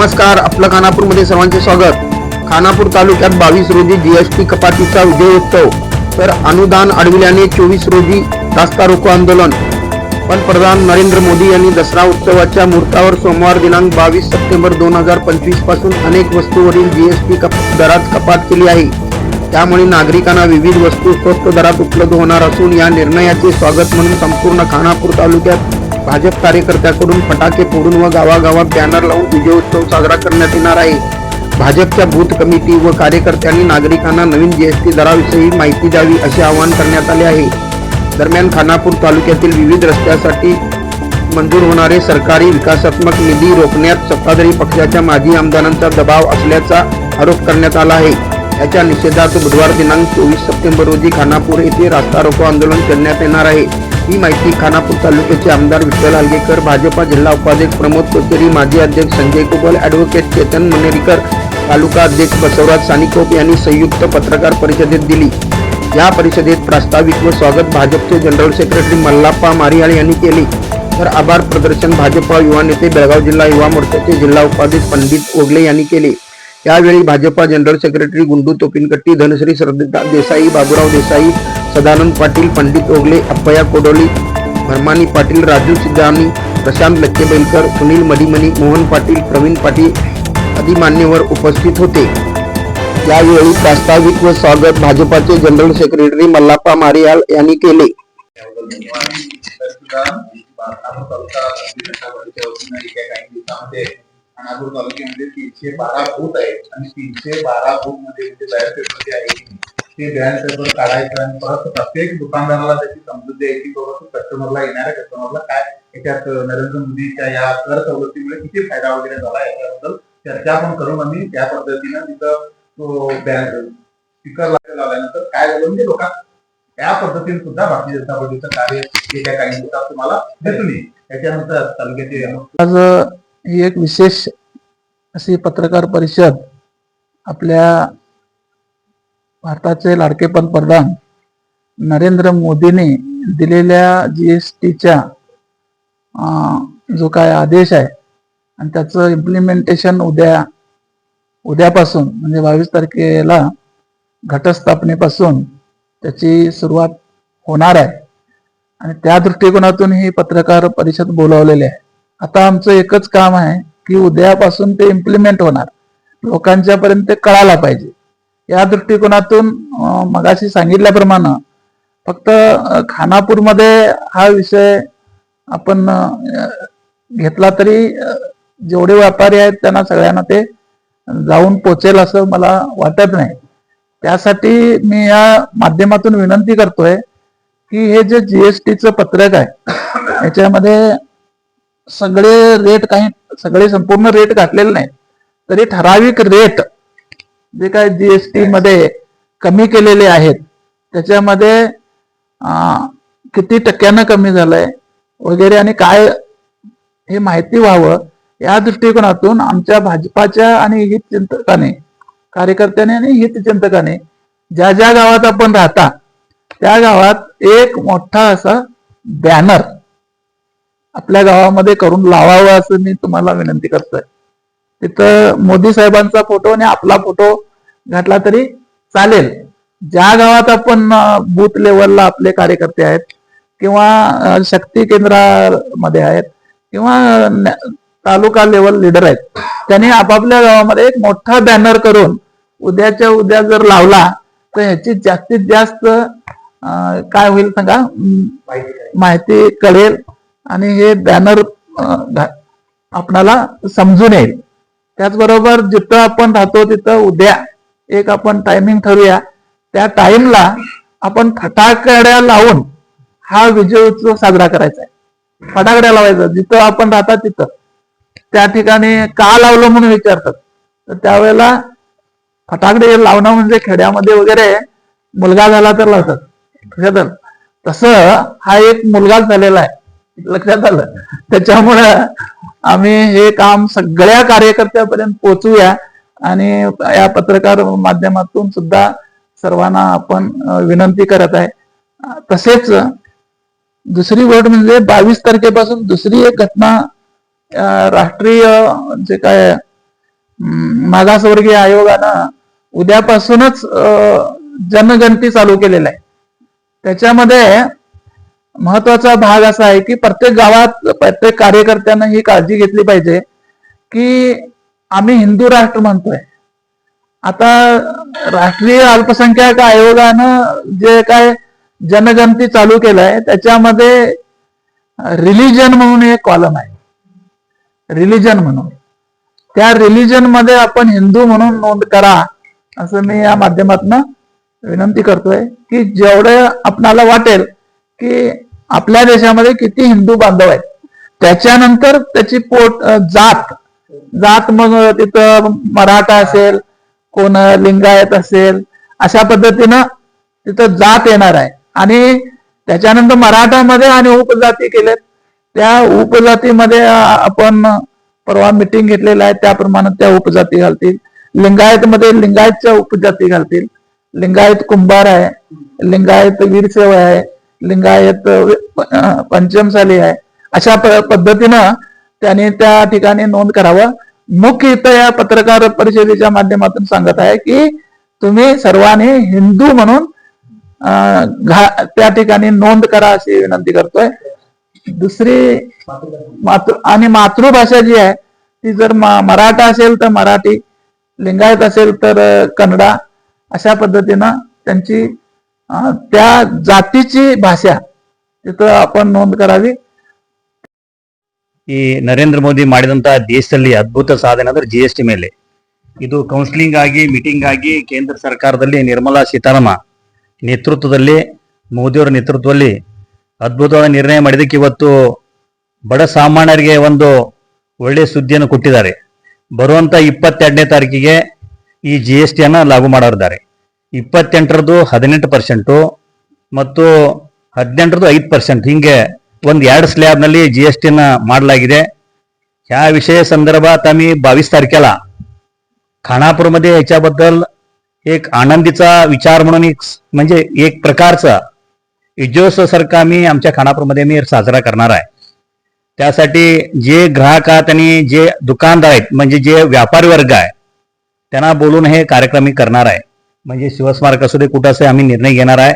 नमस्कार आपलं खानापूरमध्ये सर्वांचे स्वागत. खानापूर तालुक्यात बावीस रोजी जीएसटी कपातीचा विजयोत्सव तर अनुदान अडविल्याने चोवीस रोजी रास्ता रोको आंदोलन. पंतप्रधान नरेंद्र मोदी यांनी दसरा उत्सवाच्या मुहूर्तावर सोमवार दिनांक बावीस सप्टेंबर दोन हजार पंचवीसपासून अनेक वस्तूवरील जीएसटी कप दरात कपात केली आहे. त्यामुळे नागरिकांना विविध वस्तू स्वस्त दरात उपलब्ध होणार असून या निर्णयाचे स्वागत म्हणून संपूर्ण खानापूर तालुक्यात भाजप कार्यकर्त्याकडून फटाके फोडून व गावागावात बॅनर लावून विजयोत्सव साजरा करण्यात येणार आहे. भाजपच्या बूथ कमिटी व कार्यकर्त्यांनी नागरिकांना नवीन जीएसटी दराविषयी माहिती द्यावी असे आवाहन करण्यात आले आहे. दरम्यान खानापूर तालुक्यातील विविध रस्त्यासाठी मंजूर होणारे सरकारी विकासात्मक निधी रोखण्यात सत्ताधारी पक्षाच्या माजी आमदारांचा दबाव असल्याचा आरोप करण्यात आला आहे. याच्या निषेधार्थ बुधवार दिनांक चोवीस सप्टेंबर रोजी खानापूर येथे रास्ता रोको आंदोलन करण्यात येणार आहे. ही माहिती खानापूर तालुक्याचे आमदार विठ्ठल आलगेकर भाजपा जिल्हा उपाध्यक्ष प्रमोद कोचेरी माजी अध्यक्ष संजय कुबल ॲडव्होकेट चेतन मनेरीकर तालुका अध्यक्ष बसवराज सानिकोप यांनी संयुक्त पत्रकार परिषदेत दिली. या परिषदेत प्रास्ताविक व स्वागत भाजपचे जनरल सेक्रेटरी मल्लाप्पा मारियाळ यांनी केले. तर आभार प्रदर्शन भाजपा युवा नेते बेळगाव जिल्हा युवा मोर्चाचे जिल्हा उपाध्यक्ष पंडित ओगले यांनी केले. यावेळी भाजपा जनरल सेक्रेटरी गुंडू तोपिनकट्टी धनश्री श्रद्धा देसाई बाबुराव देसाई सदानंद पाटील पंडित ओगले अप्पया कोडोली भरमानी पाटील राजू सिद्धानी प्रशांत लक्केबैलकर सुनील मडिमनी मोहन पाटील प्रवीण पाटील आदी मान्यवर उपस्थित होते. यावेळी प्रास्ताविक व स्वागत भाजपाचे जनरल सेक्रेटरी मल्लाप्पा मारियाल यांनी केले. खानापूर तालुक्यामध्ये तीनशे बारा बूथ आहेत आणि तीनशे बारा बूथमध्ये बॅलेट पेपर जे आहे ते बॅलेट पेपर काढायचं आणि परत प्रत्येक दुकानदाराला त्याची समजूत द्यायची बाबा कस्टमरला येणाऱ्या कस्टमरला काय याच्यात नरेंद्र मोदीच्या या कर सवलतीमुळे किती फायदा वगैरे झाला याच्याबद्दल चर्चा पण करून आम्ही त्या पद्धतीनं तिथं तो स्पीकर लावल्यानंतर काय झालं म्हणजे लोकांना त्या पद्धतीने सुद्धा भारतीय जनता पार्टीचं कार्य येत्या काही दिवसात तुम्हाला दिसून येईल. त्याच्यानंतर तालुक्याचे आज ही एक विशेष अशी पत्रकार परिषद आपल्या भारताचे लाडके पंतप्रधान नरेंद्र मोदींनी दिलेल्या जी एस टीच्या जो काय आदेश आहे आणि त्याचं इम्प्लिमेंटेशन उद्या उद्यापासून म्हणजे बावीस तारखेला घटस्थापनेपासून त्याची सुरुवात होणार आहे. आणि त्या दृष्टिकोनातून ही पत्रकार परिषद बोलावलेली आहे. आता आमचं एकच काम आहे की उद्यापासून ते इम्प्लिमेंट होणार. लोकांच्या पर्यंत ते कळायला पाहिजे. या दृष्टिकोनातून मगाशी सांगितल्याप्रमाणे फक्त खानापूरमध्ये हा विषय आपण घेतला तरी जेवढे व्यापारी आहेत त्यांना सगळ्यांना ते जाऊन पोचेल असं मला वाटत नाही. त्यासाठी मी या माध्यमातून विनंती करतोय की हे जे जीएसटीचं पत्रक आहे याच्यामध्ये सगळे रेट काही सगळे संपूर्ण रेट घातलेले नाही तरी ठराविक रेट जे काय जीएसटी मध्ये कमी केलेले आहेत त्याच्यामध्ये किती टक्क्यानं कमी झालंय वगैरे आणि काय हे माहिती व्हावं या दृष्टिकोनातून आमच्या भाजपाच्या आणि हितचिंतकाने कार्यकर्त्याने आणि हितचिंतकाने ज्या ज्या गावात आपण राहता त्या गावात एक मोठा असा बॅनर आपल्या गावामध्ये करून लावावं असं मी तुम्हाला विनंती करतोय. तिथं मोदी साहेबांचा फोटो आणि आपला फोटो घातला तरी चालेल. ज्या गावात आपण बूथ लेवलला आपले कार्यकर्ते आहेत किंवा शक्ती केंद्रामध्ये आहेत किंवा तालुका लेवल लीडर आहेत त्यांनी आपापल्या गावामध्ये एक मोठा बॅनर करून उद्याच्या उद्या जर लावला तर ह्याची जास्तीत जास्त काय होईल सांगा? माहिती कळेल. आणि हे बॅनर आपणाला समजून येईल त्याचबरोबर जिथं आपण राहतो तिथं उद्या एक आपण टायमिंग ठरूया त्या टाइमला आपण फटाकड्या लावून हा विजय उत्सव साजरा करायचा आहे. फटाकड्या लावायचा जिथं आपण राहतात तिथं. त्या ठिकाणी का लावलं म्हणून विचारतात. तर त्यावेळेला फटाकडे लावणं म्हणजे खेड्यामध्ये वगैरे मुलगा झाला तर लावतात. तसं हा एक मुलगाच झालेला आहे. लक्षात आलं. त्याच्यामुळं आम्ही हे काम सगळ्या कार्यकर्त्यापर्यंत पोहोचूया आणि या पत्रकार माध्यमातून सुद्धा सर्वांना आपण विनंती करत आहे. तसेच दुसरी गोष्ट म्हणजे बावीस तारखेपासून दुसरी एक घटना राष्ट्रीय जे काय मागासवर्गीय आयोगानं उद्यापासूनच जनगणती चालू केलेला आहे. त्याच्यामध्ये महत्त्वाचा भाग असा आहे की प्रत्येक गावात प्रत्येक कार्यकर्त्यांना ही काळजी घेतली पाहिजे की आम्ही हिंदू राष्ट्र म्हणतोय. आता राष्ट्रीय अल्पसंख्याक आयोगानं जे काय जनगणती चालू केलंय त्याच्यामध्ये रिलिजन म्हणून एक कॉलम आहे. रिलिजन म्हणून. त्या रिलिजनमध्ये आपण हिंदू म्हणून नोंद करा असं मी या माध्यमातून विनंती करतोय की जेवढं आपणाला वाटेल की आपल्या देशामध्ये किती हिंदू बांधव आहेत. त्याच्यानंतर त्याची पोट जात. जात मग तिथं मराठा असेल कोण लिंगायत असेल अशा पद्धतीनं तिथं जात येणार आहे. आणि त्याच्यानंतर मराठामध्ये आणि उपजाती केलेत. त्या उपजातीमध्ये आपण परवा मिटिंग घेतलेलं आहे त्याप्रमाणे त्या उपजाती घालतील. लिंगायत मध्ये लिंगायतच्या उपजाती घालतील. लिंगायत कुंभार आहे. लिंगायत वीरसेवा आहे. लिंगायत अं, पंचमसाली आहे. अशा प- पद्धतीनं त्यांनी त्या ठिकाणी नोंद करावं. मुख्य इथं या पत्रकार परिषदेच्या माध्यमातून सांगत आहे की तुम्ही सर्वांनी हिंदू म्हणून अं, त्या ठिकाणी नोंद करा अशी विनंती करतोय. दुसरी मातृ आणि मातृभाषा जी आहे ती जर मराठा असेल तर मराठी लिंगायत असेल तर कन्नडा अशा पद्धतीनं त्यांची त्या जातीची भाषा तिथं आपण नोंद करावी ಈ ನರೇಂದ್ರ ಮೋದಿ ಮಾಡಿದಂತಹ ದೇಶದಲ್ಲಿ ಅದ್ಭುತ ಸಾಧನೆ ಅಂದ್ರೆ ಜಿ ಎಸ್ ಟಿ ಮೇಲೆ ಇದು ಕೌನ್ಸಿಲಿಂಗ್ ಆಗಿ ಮೀಟಿಂಗ್ ಆಗಿ ಕೇಂದ್ರ ಸರ್ಕಾರದಲ್ಲಿ ನಿರ್ಮಲಾ ಸೀತಾರಾಮ ನೇತೃತ್ವದಲ್ಲಿ ಮೋದಿಯವರ ನೇತೃತ್ವದಲ್ಲಿ ಅದ್ಭುತವಾದ ನಿರ್ಣಯ ಮಾಡಿದಕ್ಕೆ ಇವತ್ತು ಬಡ ಸಾಮಾನ್ಯರಿಗೆ ಒಂದು ಒಳ್ಳೆಯ ಸುದ್ದಿಯನ್ನು ಕೊಟ್ಟಿದ್ದಾರೆ ಬರುವಂತ ಇಪ್ಪತ್ತೆರಡನೇ ತಾರೀಕಿಗೆ ಈ ಜಿ ಎಸ್ ಟಿಯನ್ನು ಲಾಗು ಮಾಡಿದ್ದಾರೆ ಇಪ್ಪತ್ತೆಂಟರದ್ದು ಹದಿನೆಂಟು ಪರ್ಸೆಂಟು ಮತ್ತು ಹದಿನೆಂಟರದ್ದು ಐದು ಪರ್ಸೆಂಟ್ ಹೀಗೆ ಒಂದು ಎರಡು ಸ್ಲ್ಯಾಬ್ನಲ್ಲಿ ಜಿ ಎಸ್ ಟಿನ ಮಾಡಲಾಗಿದೆ ह्या विषय संदर्भात आम्ही बावीस तारखेला खानापूरमध्ये याच्याबद्दल एक आनंदीचा विचार म्हणून एक म्हणजे एक प्रकारचा विजयोत्सवसारखा आम्ही आमच्या खानापूरमध्ये मी साजरा करणार आहे त्यासाठी जे ग्राहक आहात आणि जे दुकानदार आहेत म्हणजे जे व्यापारी वर्ग आहे त्यांना बोलून हे कार्यक्रम मी करणार आहे म्हणजे शिवस्मारक असू दे कुठं असे आम्ही निर्णय घेणार आहे.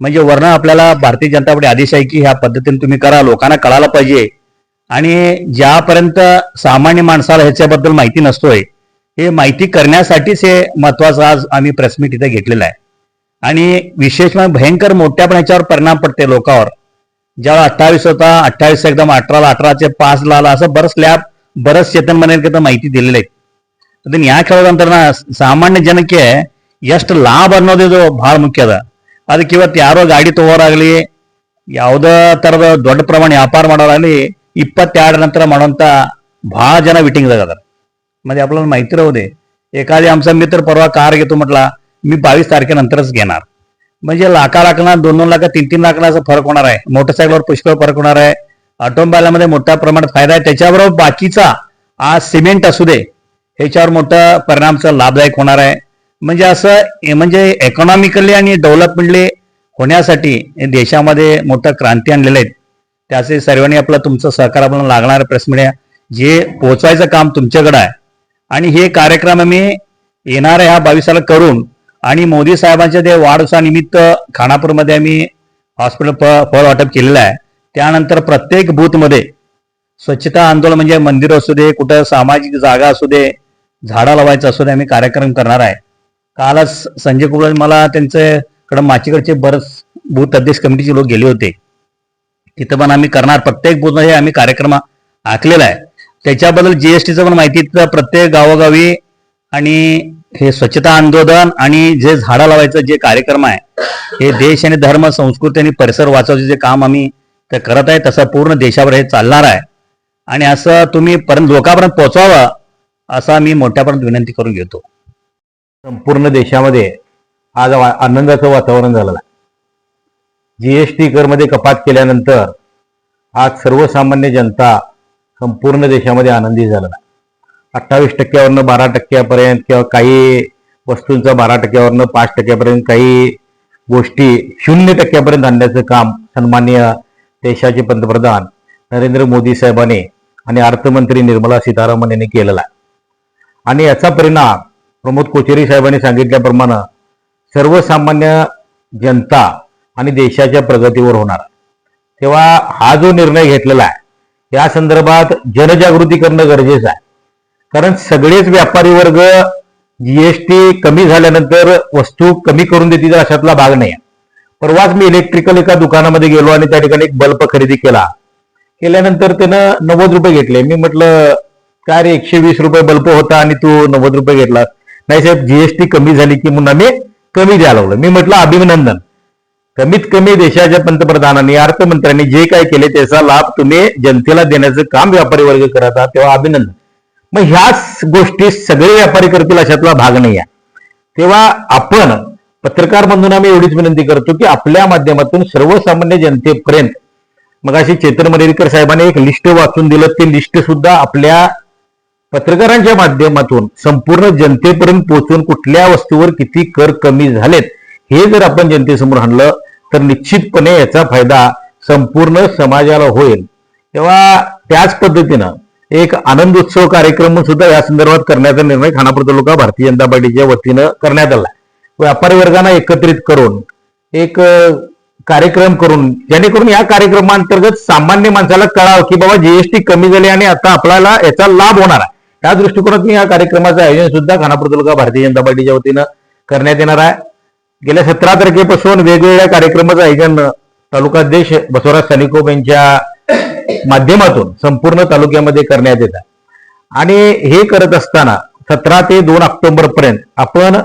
म्हणजे वर्ण आपल्याला भारतीय जनताकडे आदेश आहे की ह्या पद्धतीने तुम्ही करा लोकांना कळायला पाहिजे. आणि ज्यापर्यंत सामान्य माणसाला ह्याच्याबद्दल माहिती नसतोय हे माहिती करण्यासाठीच हे महत्वाचं आज आम्ही प्रेसमीट इथे घेतलेला आहे. आणि विशेष म्हणजे भयंकर मोठ्या पण ह्याच्यावर परिणाम पडते लोकांवर. ज्यावेळेस अठ्ठावीस होता अठ्ठावीस एकदम अठराला अठराचे पाच लाल असं बरंच लॅब बरंच चेतन बनेल माहिती दिलेली आहे. तर या खेळानंतर ना सामान्य जनक आहे ಎಷ್ಟು ಲಾಭ ಅನ್ನೋದು ಬಹಳ ಮುಖ್ಯ ಅದ ಅದಕ್ಕೆ ಇವತ್ತು ಯಾರೋ ಗಾಡಿ ತಗೋರಾಗ್ಲಿ ಯಾವುದೇ ತರದ ದೊಡ್ಡ ಪ್ರಮಾಣ ವ್ಯಾಪಾರ ಮಾಡೋರಾಗ್ಲಿ इप्पत्तेरड नंतर म्हणून बहा जण विटिंग जातात म्हणजे आपल्याला माहिती राहू दे एखादी आमचा मित्र परवा कार घेतो म्हटला मी बावीस तारखेनंतरच घेणार म्हणजे लाखा लाखना दोन दोन लाख तीन तीन लाखाचा फरक होणार आहे मोटरसायकलवर पुष्कळ फरक होणार आहे ऑटोमोबाईलमध्ये मोठ्या प्रमाणात फायदा आहे त्याच्याबरोबर बाकीचा आज सिमेंट असू दे ह्याच्यावर मोठा परिणामचा लाभदायक होणार आहे म्हणजे असं म्हणजे इकॉनॉमिकली आणि डेव्हलपमेंटली होण्यासाठी देशामध्ये मोठं क्रांती आणलेलं आहे. त्याचे सर्वांनी आपलं तुमचं सहकार आपल्याला लागणार प्रेस मीडिया जे पोहोचवायचं काम तुमच्याकडं आहे आणि हे कार्यक्रम आम्ही येणाऱ्या ह्या बावीसाला करून आणि मोदी साहेबांच्या ते वाढदिवसानिमित्त खानापूरमध्ये आम्ही हॉस्पिटल फळ वाटप केलेलं आहे. त्यानंतर प्रत्येक बूथमध्ये स्वच्छता आंदोलन म्हणजे मंदिर असू दे कुठं सामाजिक जागा असू दे झाडं लावायचं असू दे आम्ही कार्यक्रम करणार आहे. कालच संजय कुबळे मला त्यांच्याकडे माचीकडचे बरंच बूथ अध्यक्ष कमिटीचे लोक गेले होते. तिथं पण आम्ही करणार. प्रत्येक हे आम्ही कार्यक्रम आखलेला आहे. त्याच्याबद्दल जीएसटीचं पण माहिती प्रत्येक गावोगावी आणि हे स्वच्छता आंदोलन आणि जे झाडं लावायचं जे कार्यक्रम आहे हे देश आणि धर्म संस्कृती आणि परिसर वाचवायचं जे काम आम्ही ते करत आहे तसं पूर्ण देशावर हे चालणार आहे. आणि असं तुम्ही पर्यंत लोकांपर्यंत पोहोचवावं असा मी मोठ्यापर्यंत विनंती करून घेतो. संपूर्ण देशामध्ये आज आनंदाचं वातावरण झालेलं आहे. जीएसटी करमध्ये कपात केल्यानंतर आज सर्वसामान्य जनता संपूर्ण देशामध्ये आनंदी झालेला आहे. अठ्ठावीस टक्क्यावरनं बारा टक्क्यापर्यंत किंवा काही वस्तूंचा बारा टक्क्यावरनं पाच टक्क्यापर्यंत काही गोष्टी शून्य टक्क्यापर्यंत आणण्याचं काम सन्मान्य देशाचे पंतप्रधान नरेंद्र मोदी साहेबांनी आणि अर्थमंत्री निर्मला सीतारामन यांनी केलेलं आहे. आणि याचा परिणाम प्रमोद कोचेरी साहेबांनी सांगितल्याप्रमाणे सर्वसामान्य जनता आणि देशाच्या प्रगतीवर होणार तेव्हा हा जो निर्णय घेतलेला आहे या संदर्भात जनजागृती करणं गरजेचं आहे. कारण सगळेच व्यापारी वर्ग जीएसटी कमी झाल्यानंतर वस्तू कमी करून देतील अशातला भाग नाही. आहे. परवाच मी इलेक्ट्रिकल एका दुकानामध्ये गेलो आणि त्या ठिकाणी एक बल्ब खरेदी केला. केल्यानंतर त्यानं नव्वद रुपये घेतले. मी म्हटलं काय रे एकशे वीस रुपये बल्ब होता आणि तू नव्वद रुपये घेतलास. नाही साहेब जीएसटी कमी झाली की म्हणून आम्ही कमी द्यायला लागलो. मी म्हटलं अभिनंदन. कमीत कमी देशाच्या पंतप्रधानांनी अर्थमंत्र्यांनी जे काय केले त्याचा लाभ तुम्ही जनतेला देण्याचं काम व्यापारी वर्ग करत आहात तेव्हा अभिनंदन. मग ह्याच गोष्टी सगळे व्यापारी करतील अशातला भाग नाही आहे. तेव्हा आपण पत्रकार म्हणून आम्ही एवढीच विनंती करतो की आपल्या माध्यमातून सर्वसामान्य जनतेपर्यंत मग अशी चेतन मरेरकर साहेबांनी एक लिस्ट वाचून दिलं. ते लिस्ट सुद्धा आपल्या पत्रकारांच्या माध्यमातून संपूर्ण जनतेपर्यंत पोहोचून कुठल्या वस्तूवर किती कर कमी झालेत हे जर आपण जनतेसमोर आणलं तर निश्चितपणे याचा फायदा संपूर्ण समाजाला होईल. तेव्हा त्याच पद्धतीनं एक आनंद उत्सव कार्यक्रम सुद्धा या संदर्भात करण्याचा निर्णय खानापूर तालुका भारतीय जनता पार्टीच्या वतीनं करण्यात आला. व्यापारी वर्गांना एकत्रित करून एक कार्यक्रम करून जेणेकरून या कार्यक्रमांतर्गत सामान्य माणसाला कळावं की बाबा जीएसटी कमी झाली आणि आता आपल्याला याचा लाभ होणार आहे. त्या दृष्टिकोनातून या कार्यक्रमाचं आयोजन सुद्धा खानापूर तालुका भारतीय जनता पार्टीच्या वतीनं करण्यात येणार आहे. गेल्या सतरा तारखेपासून वेगवेगळ्या कार्यक्रमाचं आयोजन तालुकाध्यक्ष बसवराज सनिकोप यांच्या माध्यमातून संपूर्ण तालुक्यामध्ये करण्यात येत आहे. आणि हे करत असताना सतरा ते दोन ऑक्टोबर पर्यंत आपण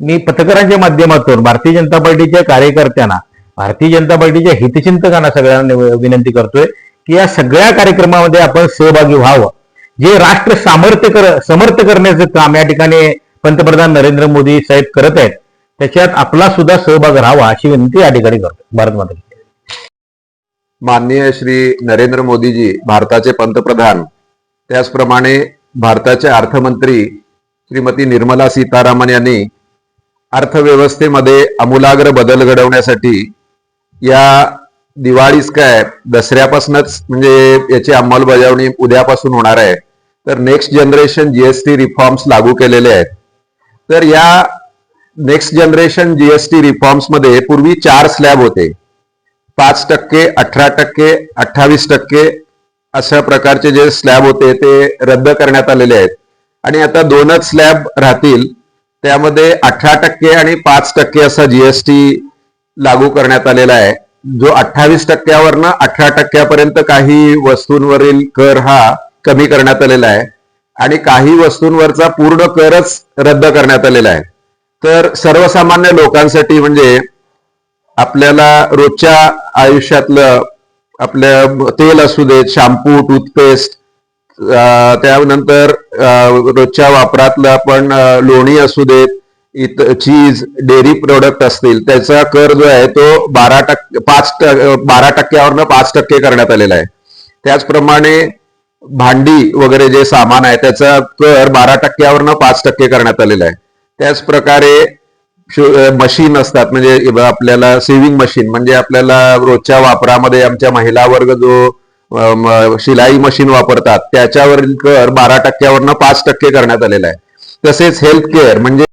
मी पत्रकारांच्या माध्यमातून भारतीय जनता पार्टीच्या कार्यकर्त्यांना भारतीय जनता पार्टीच्या हितचिंतकांना सगळ्यांना विनंती करतोय की या सगळ्या कार्यक्रमामध्ये आपण सहभागी व्हावं. जे राष्ट्र सामर्थ्य कर समर्थ करण्याचं काम या ठिकाणी पंतप्रधान नरेंद्र मोदी साहेब करत आहेत त्याच्यात आपला सुद्धा सहभाग राहावा अशी विनंती या ठिकाणी करतो. भारत माता माननीय श्री नरेंद्र मोदीजी भारताचे पंतप्रधान त्याचप्रमाणे भारताचे अर्थमंत्री श्रीमती निर्मला सीतारामन यांनी अर्थव्यवस्थेमध्ये आमूलाग्र बदल घडवण्यासाठी या दिवाळीच काय दसऱ्यापासूनच म्हणजे याची अंमलबजावणी उद्यापासून होणार आहे. तर नेक्स्ट जनरेशन जीएसटी रिफॉर्म्स लागू केलेले आहेत. तर या नेक्स्ट जनरेशन जीएसटी रिफॉर्म्समध्ये पूर्वी चार स्लॅब होते. पाच टक्के अठरा टक्के अठ्ठावीस टक्के अशा प्रकारचे जे स्लॅब होते ते रद्द करण्यात आलेले आहेत. आणि आता दोनच स्लॅब राहतील. त्यामध्ये अठरा टक्के आणि पाच टक्के असा जीएसटी लागू करण्यात आलेला आहे. जो अठ्ठावीस टक्क्यावरनं अठरा टक्क्यापर्यंत काही वस्तूंवरील कर हा कमी करण्यात आलेला आहे. आणि काही वस्तूंवरचा पूर्ण करच रद्द करण्यात आलेला आहे. तर सर्वसामान्य लोकांसाठी म्हणजे आपल्याला रोजच्या आयुष्यातलं आपल्या तेल असू देत शॅम्पू टूथपेस्ट त्यानंतर रोजच्या वापरातलं आपण लोणी असू देत इत चीज डेअरी प्रोडक्ट असतील त्याचा कर जो आहे तो बारा टक्के पाच टक्के बारा टक्क्यावरनं पाच टक्के करण्यात आलेला आहे. त्याचप्रमाणे भांडी वगैरे जे सामान आहे त्याचा कर बारा टक्क्यावरनं पाच टक्के करण्यात आलेला आहे. त्याच प्रकारे मशीन असतात म्हणजे आपल्याला सेव्हिंग मशीन म्हणजे आपल्याला रोजच्या वापरामध्ये आमच्या महिला वर्ग जो शिलाई मशीन वापरतात त्याच्यावरील कर बारा टक्क्यावरनं पाच टक्के करण्यात आलेला आहे. तसेच हेल्थ केअर म्हणजे